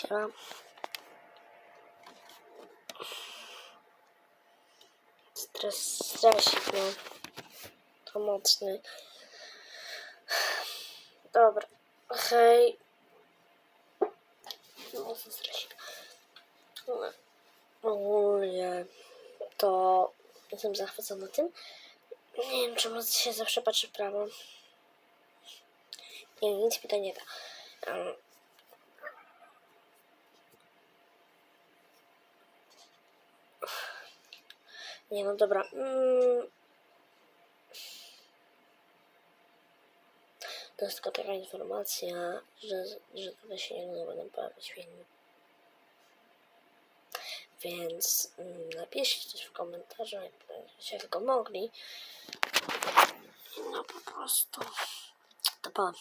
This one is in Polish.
Siema. Stres, stresik, no. To mocny. Dobra. Hej. Mocny stresik. Ogólnie to jestem zachwycona tym. Nie wiem, czemu się zawsze patrzy w prawo. Nie, nic mi to nie da. Um, Nie no dobra. Mm. To jest tylko taka informacja, że, że te się nie będą pojawiać filmy. Więc mm, napiszcie coś w komentarzu, jak będziecie tylko mogli. No po prostu. To pa.